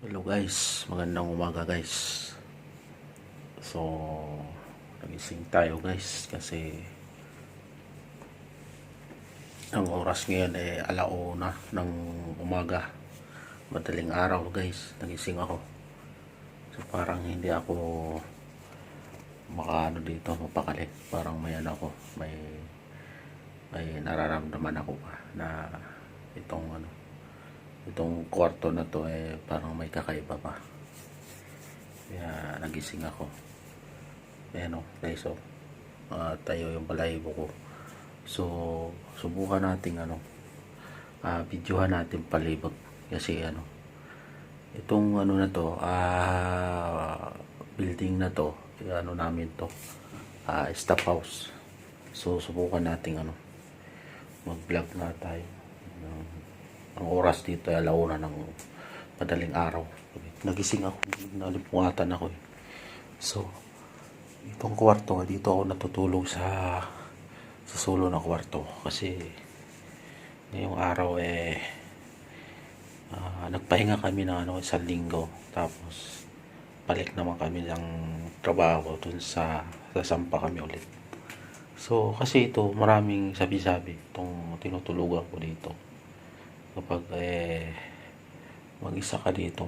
Hello guys, magandang umaga guys. So, nagising tayo guys kasi ang oras ngayon ay alauna ng umaga. Madaling araw guys, nagising ako. So parang hindi ako makaano dito, mapakali. Parang may ano ako, may may nararamdaman ako pa na itong ano itong kwarto na to eh parang may kakaiba pa. Kaya nagising ako. Ayan o guys o uh, tayo yung balahibo ko. So subukan natin ano uh, videohan natin palibot. Kasi ano itong ano na to ah building na to ano namin to ah staff house. So subukan natin ano mag vlog na tayo ang oras dito ay alauna ng madaling araw. Nagising ako, nalimungatan ako eh. So, itong kwarto, dito ako natutulog sa sa solo na kwarto kasi ngayong araw eh ah, nagpahinga kami ng ano isang linggo tapos balik naman kami ng trabaho dun sa sa Sampa kami ulit. So, kasi ito, maraming sabi-sabi itong tinutulugan ko dito kapag eh mag-isa ka dito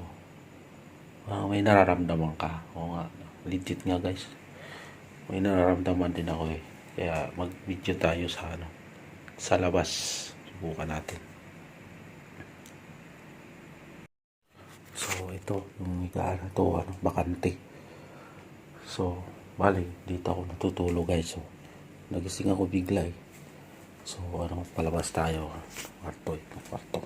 ah, may nararamdaman ka. O nga legit nga guys. May nararamdaman din ako eh. Kaya mag video tayo sa ano sa labas. Subukan natin. So ito yung higaan na to ano, bakante. So bali dito ako natutulog guys. So nagising ako bigla eh So, ano, palabas tayo. Kwarto, ito, kwarto.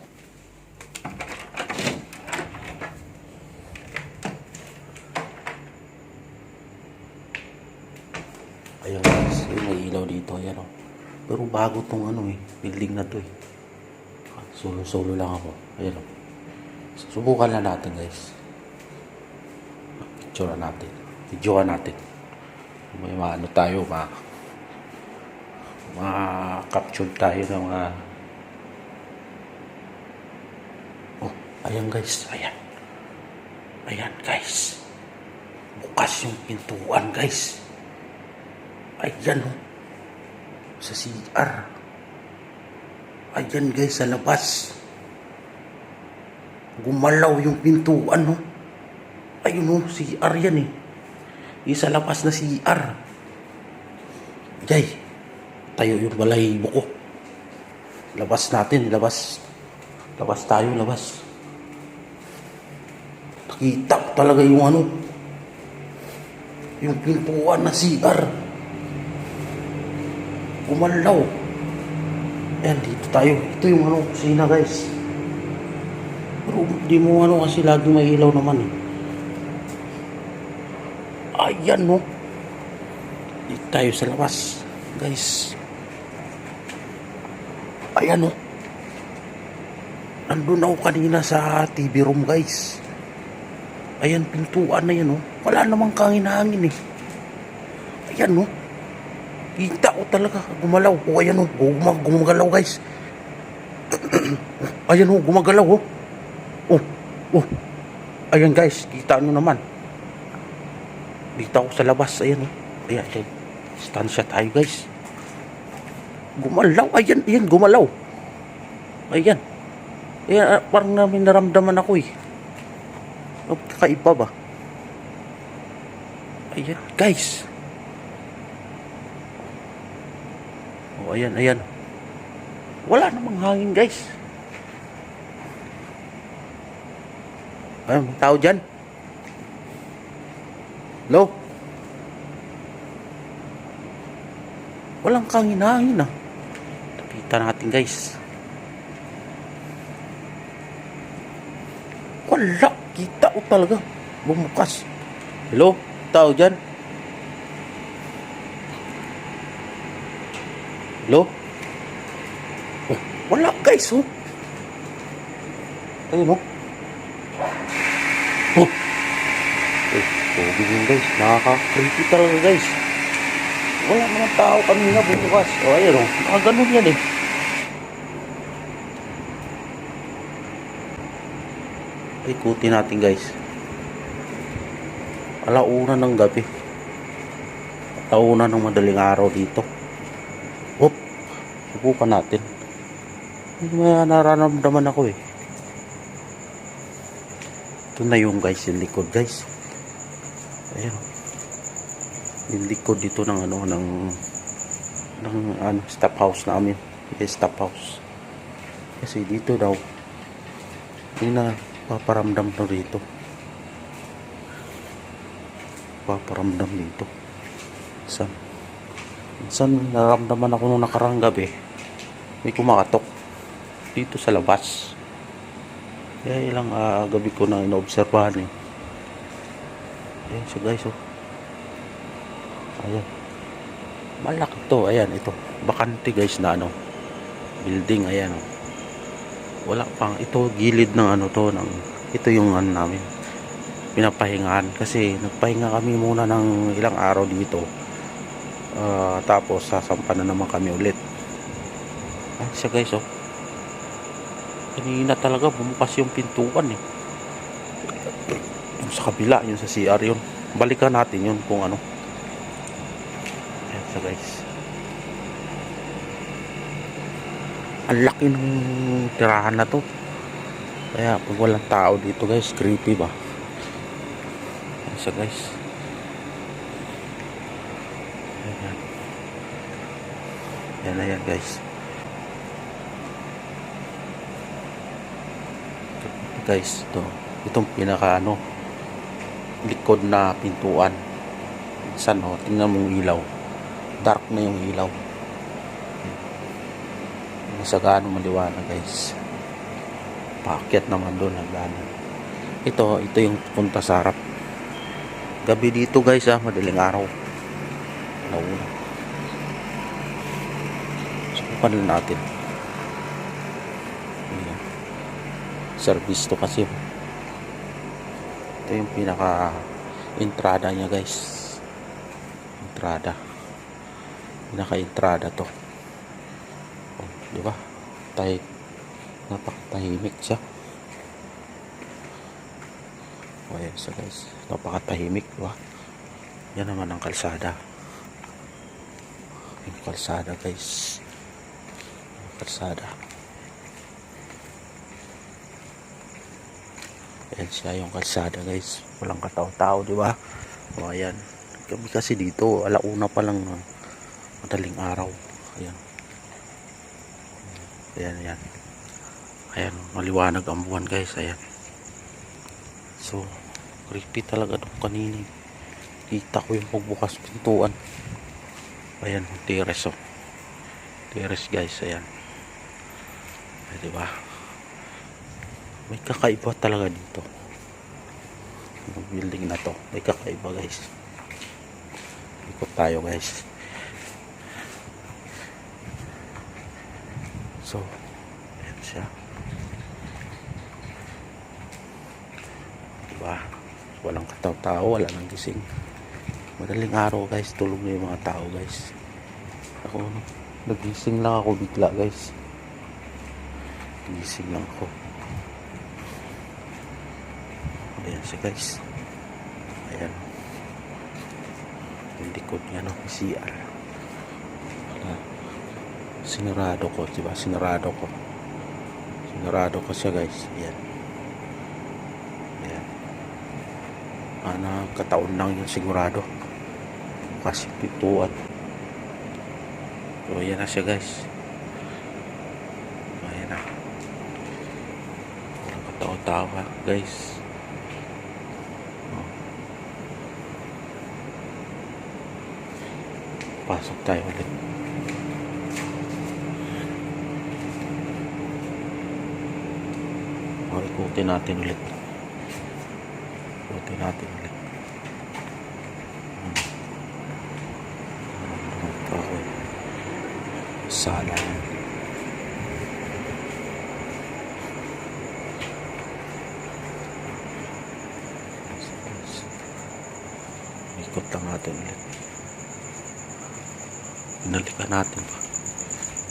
Ayan guys, yung may ilaw dito, ayan o. Pero bago tong ano eh, building na to eh. Solo-solo lang ako. Ayan o. Subukan na natin guys. Picture natin. Videoan natin. May maano tayo, ma ma-capture tayo ng mga oh, ayan guys, ayan. Ayan guys. Bukas yung pintuan guys. Ayan oh. Sa CR ayan guys sa labas. Gumalaw yung pintuan oh. Ayun oh CR yan eh. Yung sa labas na CR Jay, tayo yung balahibo ko. Labas natin, labas. Labas tayo, labas. Nakita talaga yung ano, yung pintuan na CR. Gumalaw. Ayan, dito tayo. Ito yung ano, kusina guys. Pero di mo ano kasi lagi may ilaw naman eh. Ayan no. Dito tayo sa labas. Guys. Ayan o. Nandun ako kanina sa TV room guys. Ayan, pintuan na yan o. Wala namang kangin-hangin eh. Ayan o. Kita ko talaga. Gumalaw. O ayan o. Gumag gumagalaw guys. ayan o. Gumagalaw o. Oh. Oh. Ayan guys. Kita nyo naman. Dito ako sa labas. Ayan o. Ayan. ayan. Stand siya tayo guys. Gumalaw. Ayan, ayan, gumalaw. Ayan. Ayan, ah, parang namin naramdaman ako eh. Oh, Kakaiba ba? Ayan, guys. Oh, ayan, ayan. Wala namang hangin, guys. Ayun, tao dyan. Hello? Walang kangin-hangin ah. Kita natin guys. Wala. Kita ko talaga. Bumukas. Hello? Tao dyan? Hello? Oh, wala guys oh. Ayun oh. Oh. Eh, tubig yun guys. Nakaka-creepy talaga guys. Wala naman tao kanina bumukas. O ayun o. Nakaganon yan eh. Ikutin natin guys. Alauna ng gabi. Alauna ng madaling araw dito. Op. Subukan natin. May nararamdaman ako eh. Ito na yung guys, yung likod guys. Ayan. Yung likod dito ng ano, ng ng ano, stop house namin. Yung stop house. Kasi dito daw, hindi na paparamdam na dito. Paparamdam dito. San? San naramdaman ako nung nakarang gabi. May kumakatok. Dito sa labas. Kaya ilang ah, gabi ko na inoobserbahan eh. Ayan siya guys oh. Ayan. Malaki to. Ayan ito. Bakante guys na ano. Building ayan oh. Wala pang ito gilid ng ano to ng ito yung ano namin pinapahingahan. Kasi nagpahinga kami muna ng ilang araw dito. Ah, tapos sasampa na naman kami ulit. Ah, siya guys oh. Kanina talaga bumukas yung pintuan eh. Yung sa kabila yung sa CR yun. Balikan natin yun kung ano. Ayan siya guys ang laki ng tirahan na to. Kaya pag walang tao dito guys creepy ba? Ayan siya guys? Ayan. Yan ayan guys. Guys ito. Itong pinaka ano likod na pintuan. San oh tingnan mo ilaw. Dark na yung ilaw sa gaano maliwanag guys. Paakyat naman doon hagdanan ito ito yung punta sa harap. Gabi dito guys ah. Madaling araw. Nauna. Subukan lang natin. Ayan. service to kasi. Ito yung pinaka entrada niya guys. Entrada. Pinaka entrada to di ba tay napakatahimik siya oh ayan siya guys napakatahimik di ba yan naman ang kalsada yung kalsada guys kalsada Ayan siya yung kalsada guys. Walang katao-tao, di ba? O ayan. Kami kasi dito, alauna pa lang ah, madaling araw. Ayan. Ayan, ayan. Ayan, maliwanag ang buwan guys. Ayan. So, creepy talaga nung kanina. eh. Kita ko yung pagbukas pintuan. Ayan, terrace oh. Terrace guys, ayan. Ay, di ba? may kakaiba talaga dito yung building na to may kakaiba guys ikot tayo guys so ayan siya. Diba? Walang kataw-tao wala nang gising. Madaling araw guys. Tulog na yung mga tao guys. Ako nagising lang ako bigla guys. Gising lang ako. Ayan siya guys. Ayan. Yung likod niya no, CR. Sinarado ko, diba? Sinarado ko. Sinarado ko siya guys. Ayan. Ayan. Ana, kataon lang yun sigurado. Kasi pituan. So, ayan na siya guys. Ayan na. Walang kataon-tawa guys. Pasok tayo ulit. O, ikutin natin ulit. Ikutin natin ulit. Sala. Ikot lang natin ulit. Binalikan natin pa.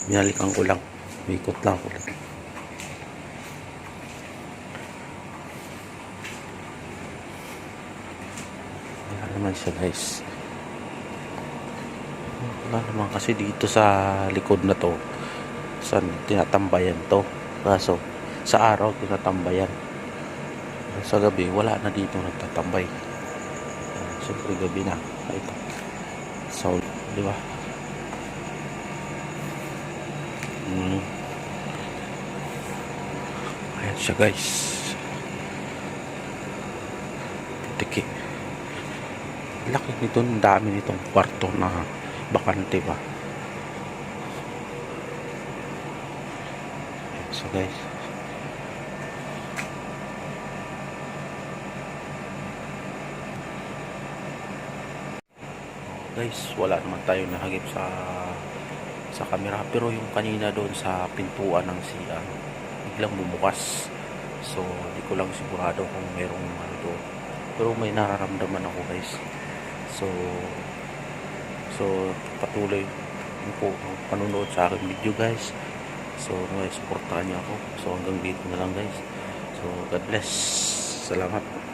Binalikan ko lang. Ikot lang ulit. Naman siya guys. Wala naman kasi dito sa likod na to. Saan tinatambayan to. Kaso sa araw tinatambayan. Sa gabi wala na dito nagtatambay. Ah, Siyempre gabi na. Ito. So, di ba? Mm. Ayan siya guys. Tiki. Laki nito, ang dami nitong kwarto na bakante ba. Siya guys. guys wala naman tayo nahagip sa sa camera pero yung kanina doon sa pintuan ng CR biglang bumukas so di ko lang sigurado kung merong ano doon pero may nararamdaman ako guys so so patuloy po ang panunood sa aking video guys. So supportahan niyo ako. So hanggang dito na lang guys. So God bless. Salamat